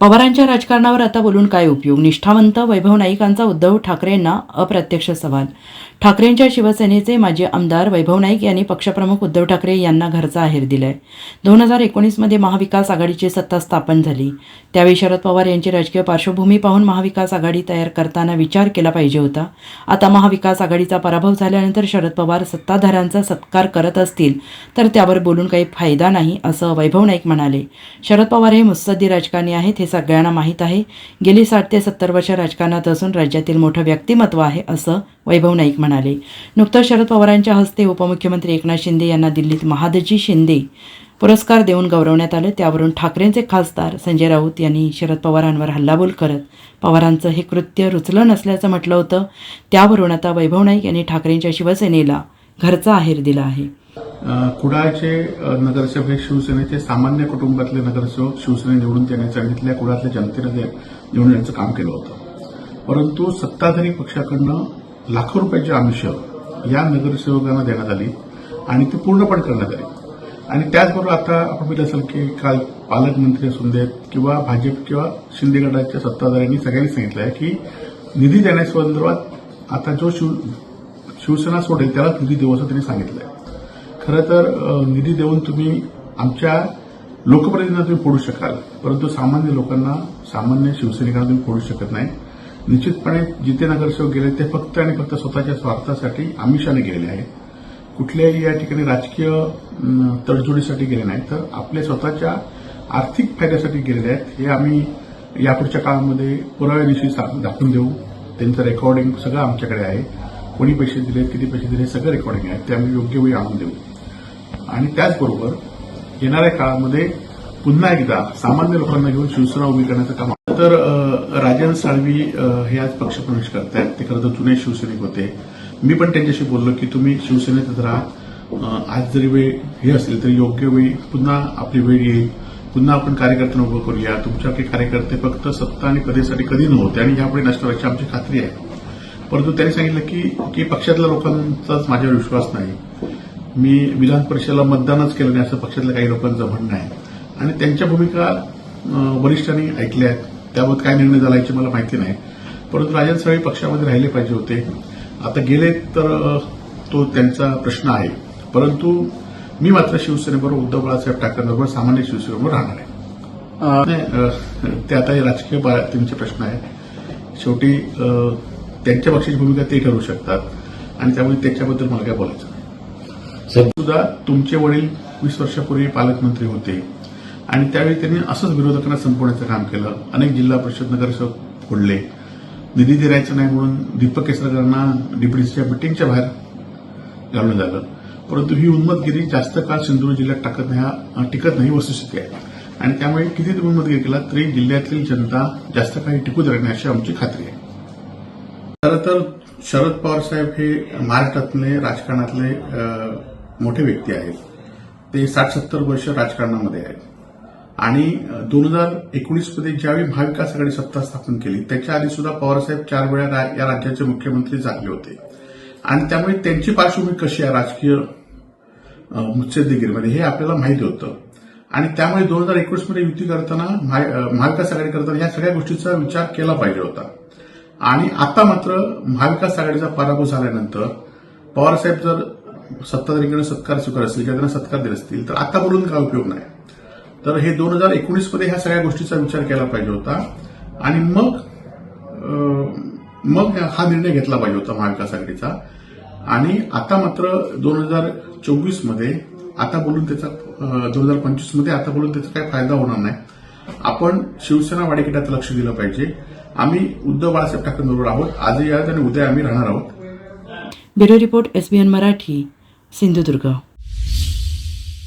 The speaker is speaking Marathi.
पवारांच्या राजकारणावर आता बोलून काय उपयोग? निष्ठावंत वैभव नाईकांचा उद्धव ठाकरेंना अप्रत्यक्ष सवाल. ठाकरेंच्या शिवसेनेचे माजी आमदार वैभव नाईक यांनी पक्षप्रमुख उद्धव ठाकरे यांना घरचा आहेर दिलाय. दोन हजार एकोणीसमध्ये महाविकास आघाडीची सत्ता स्थापन झाली. त्यावेळी शरद पवार यांची राजकीय पार्श्वभूमी पाहून महाविकास आघाडी तयार करताना विचार केला पाहिजे होता. आता महाविकास आघाडीचा पराभव झाल्यानंतर शरद पवार सत्ताधाऱ्यांचा सत्कार करत असतील तर त्यावर बोलून काही फायदा नाही असं वैभव नाईक म्हणाले. शरद पवार हे मुत्सद्दी राजकारणी आहेत हे सगळ्यांना माहीत आहे. गेली साठ ते सत्तर वर्ष राजकारणात असून राज्यातील मोठं व्यक्तिमत्व आहे असं वैभव नाईक म्हणाले. नुकतंच शरद पवारांच्या हस्ते उपमुख्यमंत्री एकनाथ शिंदे यांना दिल्लीत महादजी शिंदे पुरस्कार देऊन गौरवण्यात आलं. त्यावरून ठाकरेंचे खासदार संजय राऊत यांनी शरद पवारांवर हल्लाबोल करत पवारांचं हे कृत्य रुचलं नसल्याचं म्हटलं होतं. त्यावरून आता वैभव नाईक यांनी ठाकरेंच्या शिवसेनेला घरचा आहेर दिला आहे. कुडाळचे नगरसेवक हे शिवसेनेचे सामान्य कुटुंबातले नगरसेवक शिवसेने निवडून त्यांनी सांगितल्या कुडाळच्या जनतेने निवडून यांचं काम केलं होतं. परंतु सत्ताधारी पक्षाकडनं लाखो रुपयाची आमिष या नगरसेवकांना देण्यात आली आणि ती पूर्णपणे करण्यात आली. आणि त्याचबरोबर आता आपण बघितलं असेल की काल पालकमंत्री असून देत किंवा भाजप किंवा शिंदे गटाच्या सत्ताधाऱ्यांनी सगळ्यांनी सांगितलं आहे की निधी देण्यासंदर्भात आता जो शिव शिवसेना सोडेल त्याला निधी देऊ असं त्यांनी सांगितलं आहे खरं तर निधी देऊन तुम्ही आमच्या लोकप्रतिनिधींना तुम्ही फोडू शकाल परंतु सामान्य लोकांना सामान्य शिवसैनिकांना तुम्ही फोडू शकत नाही. निश्चितपणे जिथे नगरसेवक गेले ते फक्त आणि फक्त स्वतःच्या स्वार्थासाठी आमिषाने गेलेले आहेत. कुठल्याही या ठिकाणी राजकीय तडजोडीसाठी गेले नाही तर आपल्या स्वतःच्या आर्थिक फायद्यासाठी गेलेले आहेत हे आम्ही यापुढच्या काळामध्ये पुराव्यानिशी सा- दाखवून देऊ. त्यांचं रेकॉर्डिंग सगळं आमच्याकडे आहे. कोणी पैसे दिले किती पैसे दिले सगळं रेकॉर्डिंग आहे. ते आम्ही योग्य वेळी आणून देऊ. आणि त्याचबरोबर येणाऱ्या काळामध्ये पुन्हा एकदा सामान्य लोकांना घेऊन शिवसेना उभी करण्याचं काम तर राजन साळवी हे आज पक्षप्रवेश करतायत. ते खरं तर जुने शिवसैनिक होते. मी पण त्यांच्याशी बोललो की तुम्ही शिवसेनेतच राहा. आज जरी वेळ हे असेल तरी योग्य वेळी पुन्हा आपली वेळ येईल. पुन्हा आपण कार्यकर्त्यांना उभं करूया. तुमच्याकडे कार्यकर्ते फक्त सत्ता आणि पदेसाठी कधी नव्हते आणि यापुढे नष्ट व्हायची आमची खात्री आहे. परंतु त्यांनी सांगितलं की की पक्षातल्या लोकांचाच माझ्यावर विश्वास नाही. मी विधान परिषदेला मतदानच केलं नाही असं पक्षातल्या काही लोकांचं म्हणणं आहे. आणि त्यांच्या भूमिका वरिष्ठांनी ऐकल्या आहेत. त्याबाबत काय निर्णय झाला याची मला माहिती नाही. परंतु राजन सगळे पक्षामध्ये राहिले पाहिजे होते. आता गेले तर तो त्यांचा प्रश्न आहे. परंतु मी मात्र शिवसेनेबरोबर उद्धव बाळासाहेब ठाकरेंबरोबर सामान्य शिवसेनेबरोबर राहणार आहे. ते आता हे राजकीय बाळातींचे प्रश्न आहेत. शेवटी त्यांच्या पक्षाची भूमिका ते ठरवू शकतात. आणि त्यामुळे त्याच्याबद्दल मला काय बोलायचं? सुद्धा तुमचे वडील वीस वर्षापूर्वी पालकमंत्री होते. आणि त्यावेळी त्यांनी असंच विरोधकांना संपवण्याचं काम केलं. अनेक जिल्हा परिषद नगरसेवक फोडले. निधी दिरायचं नाही म्हणून दीपक केसरकरांना डीपीडीसीच्या मिटिंगच्या बाहेर घालून झालं. परंतु ही उन्मतगिरी जास्त काळ सिंधुदुर्ग जिल्ह्यात टाकत नाही टिकत नाही वस्तुस्थिती आहे. आणि त्यामुळे किती तुम्ही उन्मतगिरी केला तरी जिल्ह्यातील जनता जास्त काही टिकू देणार नाही अशी आमची खात्री आहे. खरं तर शरद पवार साहेब हे महाराष्ट्रातले राजकारणातले मोठे व्यक्ती आहेत. ते साठ सत्तर वर्ष राजकारणामध्ये आहेत. आणि दोन हजार एकोणीसमध्ये ज्यावेळी महाविकास आघाडी सत्ता स्थापन केली त्याच्या आधी सुद्धा पवारसाहेब चार वेळा रा- या राज्याचे मुख्यमंत्री झाले होते. आणि त्यामुळे त्यांची पार्श्वभूमी कशी आहे? राजकीय अ, मुत्सद्देगिरीमध्ये हे आपल्याला माहिती होतं. आणि त्यामुळे दोन हजार एकोणीसमध्ये युती करताना महाविकास आघाडी करताना या सगळ्या गोष्टीचा विचार केला पाहिजे होता. आणि आता मात्र महाविकास आघाडीचा पराभव झाल्यानंतर पवारसाहेब जर सत्ताधारीकडे सत्कार स्वीकार असतील किंवा त्यांना सत्कार दिले असतील तर आता बोलून काय उपयोग नाही. तर हे दोन हजार एकोणीसमध्ये ह्या सगळ्या गोष्टीचा विचार केला पाहिजे होता. आणि मग मग हा निर्णय घेतला पाहिजे होता महाविकास आघाडीचा. आणि आता मात्र दोन हजार चोवीसमध्ये आता बोलून त्याचा दोन हजार पंचवीसमध्ये आता बोलून त्याचा काही फायदा होणार नाही. आपण शिवसेना वाडेकिटात लक्ष दिलं पाहिजे. आम्ही उद्धव बाळासाहेब ठाकरेंबरोबर आहोत. आजही आहोत आणि उद्या आम्ही राहणार आहोत. Bureau report SBN Marathi. Sindhudurg